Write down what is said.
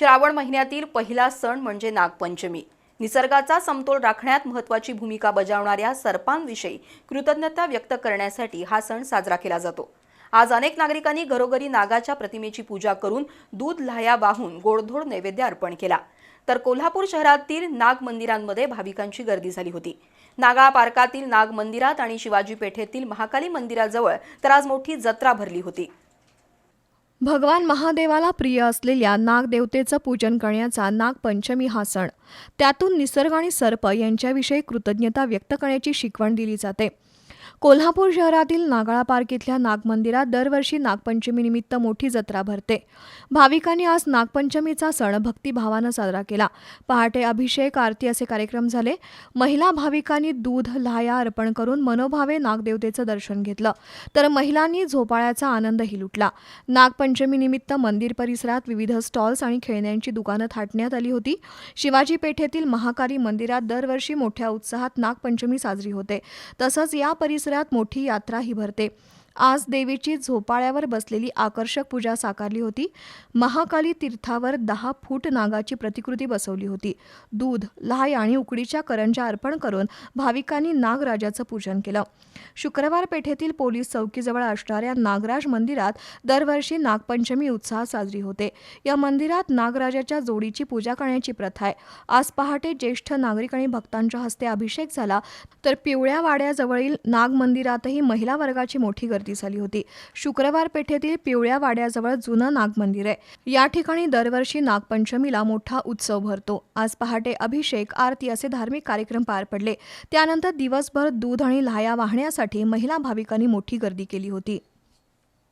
श्रावण महिन्यातील पहिला सण म्हणजे नागपंचमी. निसर्गाचा समतोल राखण्यात महत्त्वाची भूमिका बजावणाऱ्या सर्पांविषयी कृतज्ञता व्यक्त करण्यासाठी हा सण साजरा केला जातो. आज अनेक नागरिकांनी घरोघरी नागाच्या प्रतिमेची पूजा करून दूध लाह्या वाहून गोडधोड नैवेद्य अर्पण केला. तर कोल्हापूर शहरातील नाग मंदिरांमध्ये भाविकांची गर्दी झाली होती. नागा पार्कातील नाग मंदिरात आणि शिवाजी पेठेतील महाकाली मंदिराजवळ तर आज मोठी जत्रा भरली होती. भगवान महादेवाला प्रिय असलेल्या नागदेवतेचं पूजन करण्याचा नागपंचमी हा सण. त्यातून निसर्ग आणि सर्प यांच्याविषयी कृतज्ञता व्यक्त करण्याची शिकवण दिली जाते. कोल्हापूर शहरातील नागाळा पार्क इथल्या नागमंदिरात दरवर्षी नागपंचमीनिमित्त मोठी जत्रा भरते. भाविकांनी आज नागपंचमीचा सण भक्तिभावानं साजरा केला. पहाटे अभिषेक आरती असे कार्यक्रम झाले. महिला भाविकांनी दूध लाया अर्पण करून मनोभावे नागदेवतेचं दर्शन घेतलं. तर महिलांनी झोपाळ्याचा आनंदही लुटला. नागपंचमीनिमित्त मंदिर परिसरात विविध स्टॉल्स आणि खेळण्यांची दुकानं थाटण्यात आली होती. शिवाजी पेठेतील महाकाली मंदिरात दरवर्षी मोठ्या उत्साहात नागपंचमी साजरी होते. तसंच या परिसरात मोठी यात्राही भरते. आज देवीची झोपाळ्यावर बसलेली आकर्षक पूजा साकारली होती. महाकाली तीर्थावर दहा फूट नागाची प्रतिकृती बसवली होती. दूध लाह्या आणि उकडीच्या करंजा अर्पण करून भाविकांनी नागराजाचं पूजन केलं. शुक्रवार पेठेतील पोलीस चौकीजवळ असणाऱ्या नागराज मंदिरात दरवर्षी नागपंचमी उत्साहात साजरी होते. या मंदिरात नागराजाच्या जोडीची पूजा करण्याची प्रथा आहे. आज पहाटे ज्येष्ठ नागरिक आणि भक्तांच्या हस्ते अभिषेक झाला तर पिवळ्या वाड्याजवळील नाग मंदिरातही महिला वर्गाची मोठी गर्दी झाली होती. शुक्रवार पेठेतील पिवळ्या वाड्याजवळ जुनं नागमंदिर आहे. या ठिकाणी दरवर्षी नागपंचमीला मोठा उत्सव भरतो. आज पहाटे अभिषेक आरती असे धार्मिक कार्यक्रम पार पडले. त्यानंतर दिवसभर दूध आणि लाया वाहण्यासाठी महिला भाविकांनी मोठी गर्दी केली होती.